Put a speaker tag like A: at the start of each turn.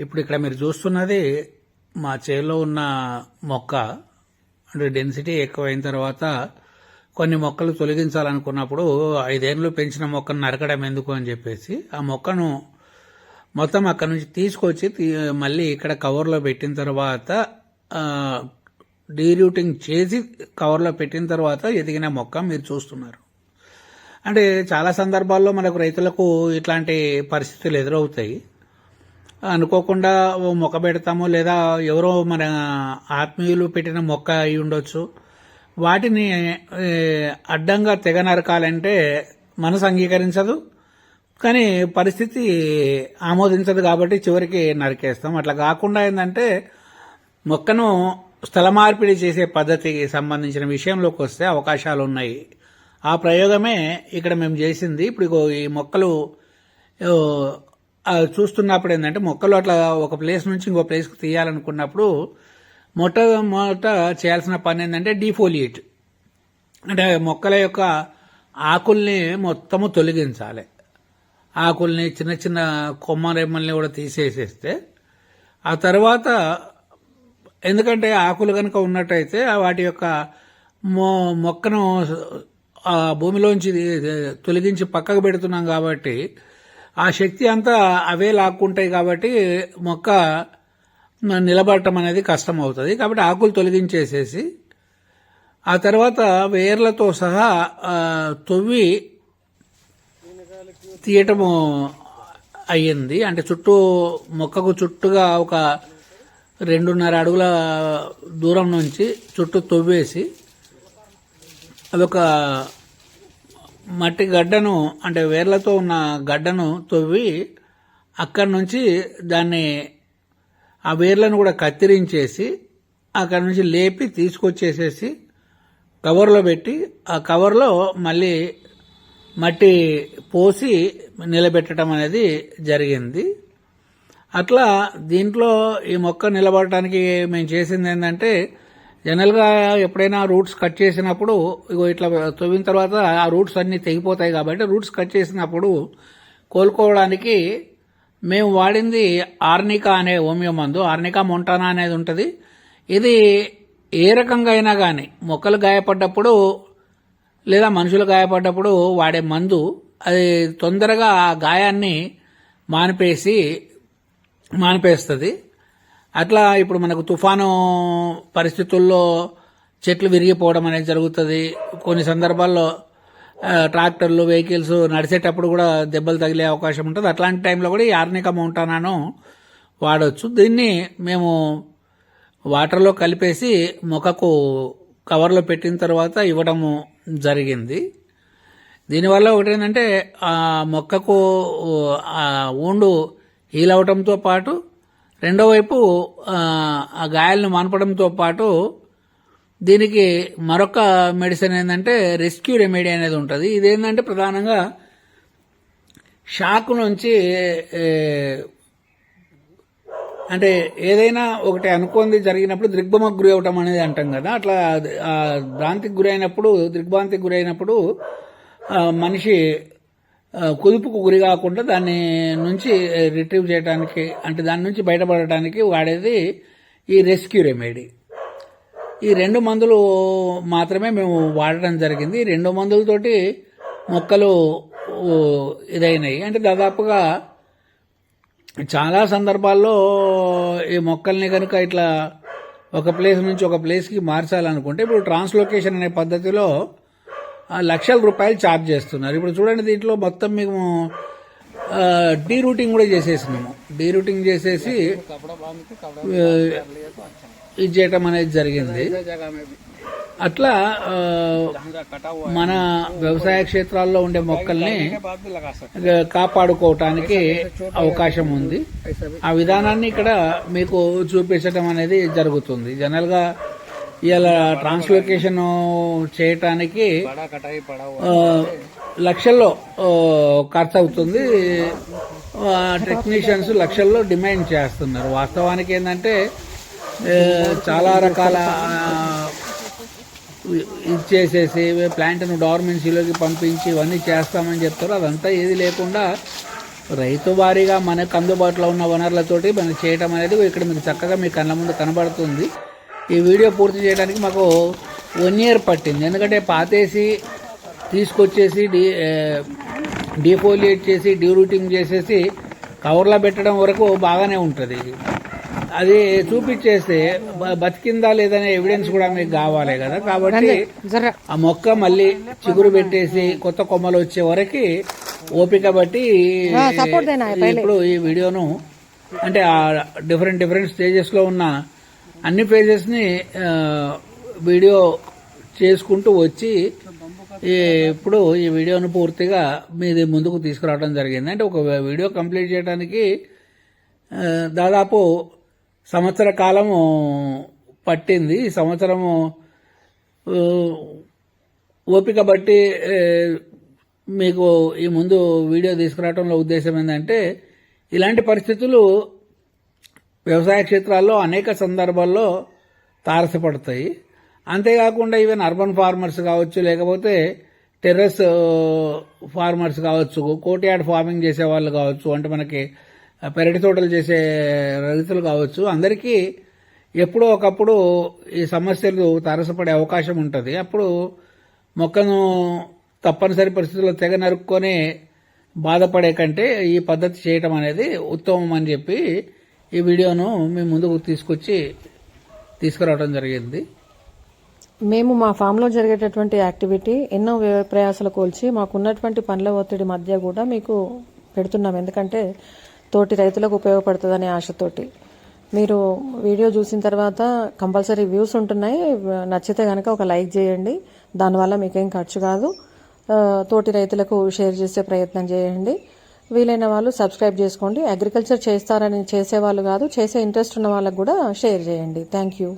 A: ఇప్పుడు ఇక్కడ మీరు చూస్తున్నది మా చేలో ఉన్న మొక్క. అంటే డెన్సిటీ ఎక్కువైన తర్వాత కొన్ని మొక్కలు తొలగించాలనుకున్నప్పుడు ఐదేళ్ళు పెంచిన మొక్కను నరకడం ఎందుకు అని చెప్పేసి ఆ మొక్కను మొత్తం అక్కడ నుంచి తీసుకొచ్చి తీ- మళ్ళీ ఇక్కడ కవర్లో పెట్టిన తర్వాత డీరూటింగ్ చేసి కవర్లో పెట్టిన తర్వాత ఎదిగిన మొక్క మీరు చూస్తున్నారు. అంటే చాలా సందర్భాల్లో మనకు రైతులకు ఇట్లాంటి పరిస్థితులు ఎదురవుతాయి. అనుకోకుండా ఓ మొక్క పెడతాము లేదా ఎవరో మన ఆత్మీయులు పెట్టిన మొక్క అయి ఉండొచ్చు. వాటిని అడ్డంగా తెగ నరకాలంటే మనసు అంగీకరించదు. కానీ పరిస్థితి ఆమోదించదు కాబట్టి చివరికి నరికేస్తాం. అట్లా కాకుండా ఏంటంటే మొక్కను స్థల మార్పిడి చేసే పద్ధతికి సంబంధించిన విషయంలోకి వస్తే అవకాశాలు ఉన్నాయి. ఆ ప్రయోగమే ఇక్కడ మేము చేసింది. ఇప్పుడు ఈ మొక్కలు చూస్తున్నప్పుడు ఏంటంటే మొక్కలు అట్లా ఒక ప్లేస్ నుంచి ఇంకో ప్లేస్కి తీయాలనుకున్నప్పుడు మొట్టమొదట చేయాల్సిన పని ఏంటంటే డీఫోలియేట్ అంటే మొక్కల యొక్క ఆకుల్ని మొత్తము తొలగించాలి. ఆకుల్ని చిన్న చిన్న కొమ్మ రెమ్మల్ని కూడా తీసేసేస్తే ఆ తర్వాత ఎందుకంటే ఆకులు కనుక ఉన్నట్టయితే వాటి యొక్క మొ మొక్కను భూమిలోంచి తొలగించి పక్కకు పెడుతున్నాం కాబట్టి ఆ శక్తి అంతా అవే లాక్కుంటాయి కాబట్టి మొక్క నిలబడటం అనేది కష్టం అవుతుంది కాబట్టి ఆకులు తొలగించేసేసి ఆ తర్వాత వేర్లతో సహా తొవ్వి తీయటము అయ్యింది. అంటే చుట్టూ మొక్కకు చుట్టుగా ఒక రెండున్నర అడుగుల దూరం నుంచి చుట్టూ తొవ్వేసి అదొక మట్టి గడ్డను అంటే వేర్లతో ఉన్న గడ్డను తవ్వి అక్కడి నుంచి దాన్ని ఆ వేర్లను కూడా కత్తిరించేసి అక్కడి నుంచి లేపి తీసుకొచ్చేసేసి కవర్లో పెట్టి ఆ కవర్లో మళ్ళీ మట్టి పోసి నిలబెట్టడం అనేది జరిగింది. అట్లా దీంట్లో ఈ మొక్క నిలబడటానికి మేము చేసింది ఏంటంటే జనరల్గా ఎప్పుడైనా రూట్స్ కట్ చేసినప్పుడు ఇగో ఇట్లా తవ్విన తర్వాత ఆ రూట్స్ అన్నీ తెగిపోతాయి కాబట్టి రూట్స్ కట్ చేసినప్పుడు కోలుకోవడానికి మేము వాడింది ఆర్నికా అనే హోమియో మందు ఆర్నికా మొంటానా అనేది ఉంటుంది. ఇది ఏ రకంగా అయినా కానీ మొక్కలు గాయపడ్డప్పుడు లేదా మనుషులు గాయపడ్డప్పుడు వాడే మందు అది తొందరగా ఆ గాయాన్ని మానిపేసి మానిపేస్తుంది. అట్లా ఇప్పుడు మనకు తుఫాను పరిస్థితుల్లో చెట్లు విరిగిపోవడం అనేది జరుగుతుంది. కొన్ని సందర్భాల్లో ట్రాక్టర్లు వెహికల్స్ నడిచేటప్పుడు కూడా దెబ్బలు తగిలే అవకాశం ఉంటుంది. అట్లాంటి టైంలో కూడా ఈ ఆర్నిక మౌంటానాను వాడవచ్చు దీన్ని మేము వాటర్లో కలిపేసి మొక్కకు కవర్లో పెట్టిన తర్వాత ఇవ్వడము జరిగింది. దీనివల్ల ఒకటి ఏంటంటే ఆ మొక్కకు ఆ ఊండు హీల్ అవటంతో పాటు రెండో వైపు ఆ, గాయాలను మాన్పడంతో పాటు దీనికి మరొక మెడిసిన్ ఏంటంటే రెస్క్యూ రెమెడీ అనేది ఉంటుంది. ఇదేంటంటే ప్రధానంగా షాక్ నుంచి అంటే ఏదైనా ఒకటి అనుకోంది జరిగినప్పుడు దిగ్భ్రమకు గురి అవటం అనేది అంటాం కదా. అట్లా భ్రాంతికి గురైనప్పుడు దిగ్భ్రాంతికి గురైనప్పుడు మనిషి కుదుపుకు గురి కాకుండా దాన్ని నుంచి రిట్రీవ్ చేయడానికి అంటే దాని నుంచి బయటపడటానికి వాడేది ఈ రెస్క్యూ రెమెడీ ఈ రెండు మందులు మాత్రమే మేము వాడడం జరిగింది. ఈ రెండు మందులతోటి మొక్కలు ఇదైనాయి. అంటే దాదాపుగా చాలా సందర్భాల్లో ఈ మొక్కల్ని కనుక ఇట్లా ఒక ప్లేస్ నుంచి ఒక ప్లేస్కి మార్చాలనుకుంటే ఇప్పుడు ట్రాన్స్లోకేషన్ అనే పద్ధతిలో లక్షల రూపాయలు ఛార్జ్ చేస్తున్నారు. ఇప్పుడు చూడండి దీంట్లో మొత్తం మేము డీ రూటింగ్ కూడా చేసేసినాము. డీ రూటింగ్ చేసేసి ఇది చేయటం అనేది జరిగింది. అట్లా మన వ్యవసాయ క్షేత్రాల్లో ఉండే మొక్కల్ని కాపాడుకోవటానికి అవకాశం ఉంది. ఆ విధానాన్ని ఇక్కడ మీకు చూపించడం అనేది జరుగుతుంది. జనరల్గా ఇలా ట్రాన్స్లోకేషన్ చేయటానికి లక్షల్లో ఖర్చు అవుతుంది టెక్నీషియన్స్ లక్షల్లో డిమాండ్ చేస్తున్నారు. వాస్తవానికి ఏంటంటే చాలా రకాల ఇచ్చేసేసి ప్లాంట్ను డార్మెన్సీలోకి పంపించి ఇవన్నీ చేస్తామని చెప్తారు. అదంతా ఏది లేకుండా రైతు వారీగా మనకు అందుబాటులో ఉన్న వనరులతోటి మనం చేయటం అనేది ఇక్కడ మీకు చక్కగా మీ కళ్ళ ముందు కనబడుతుంది. ఈ వీడియో పూర్తి చేయడానికి మాకు వన్ ఇయర్ పట్టింది. ఎందుకంటే పాతేసి తీసుకొచ్చేసి డీ డీఫోలియేట్ చేసి డీరూటింగ్ చేసేసి కవర్లో పెట్టడం వరకు బాగానే ఉంటుంది. అది చూపించేస్తే బతికిందా లేదనే ఎవిడెన్స్ కూడా మీకు కావాలి కదా. కాబట్టి ఆ మొక్క మళ్ళీ చిగురు పెట్టేసి కొత్త కొమ్మలు వచ్చే వరకు ఓపిక బట్టి ఇప్పుడు ఈ వీడియోను అంటే ఆ డిఫరెంట్ డిఫరెంట్ స్టేజెస్లో ఉన్న అన్ని పేజెస్ని వీడియో చేసుకుంటూ వచ్చి ఇప్పుడు ఈ వీడియోను పూర్తిగా మీది ముందుకు తీసుకురావడం జరిగింది. అంటే ఒక వీడియో కంప్లీట్ చేయడానికి దాదాపు సంవత్సర కాలము పట్టింది. ఈ సంవత్సరము ఓపిక బట్టి మీకు ఈ ముందు వీడియో తీసుకురావడంలో ఉద్దేశం ఏంటంటే ఇలాంటి పరిస్థితులు వ్యవసాయ క్షేత్రాల్లో అనేక సందర్భాల్లో తారసపడతాయి. అంతేకాకుండా ఈవెన్ అర్బన్ ఫార్మర్స్ కావచ్చు లేకపోతే టెర్రస్ ఫార్మర్స్ కావచ్చు కోటియాడ్ ఫార్మింగ్ చేసే వాళ్ళు కావచ్చు అంటే మనకి పెరటి తోటలు చేసే రైతులు కావచ్చు అందరికీ ఎప్పుడో ఒకప్పుడు ఈ సమస్యలు తారసపడే అవకాశం ఉంటుంది. అప్పుడు మొక్కను తప్పనిసరి పరిస్థితుల్లో తెగ నరుక్కొని బాధపడే కంటే ఈ పద్ధతి చేయటం అనేది ఉత్తమం అని చెప్పి ఈ వీడియోను మీ ముందుకు తీసుకొచ్చి తీసుకురావడం జరిగింది.
B: మేము మా ఫామ్లో జరిగేటటువంటి యాక్టివిటీ ఎన్నో ప్రయాసాలు కోల్చి మాకున్నటువంటి పనుల ఒత్తిడి మధ్య కూడా మీకు పెడుతున్నాం. ఎందుకంటే తోటి రైతులకు ఉపయోగపడుతుందనే ఆశతోటి. మీరు వీడియో చూసిన తర్వాత కంపల్సరీ వ్యూస్ ఉంటున్నాయి. నచ్చితే కనుక ఒక లైక్ చేయండి. దానివల్ల మీకేం ఖర్చు కాదు. తోటి రైతులకు షేర్ చేసే ప్రయత్నం చేయండి. వీలైన వాళ్ళు సబ్స్క్రైబ్ చేసుకోండి. అగ్రికల్చర్ చేస్తారని చేసే వాళ్ళు కాదు చేసే ఇంట్రెస్ట్ ఉన్న వాళ్ళకు కూడా షేర్ చేయండి. Thank you.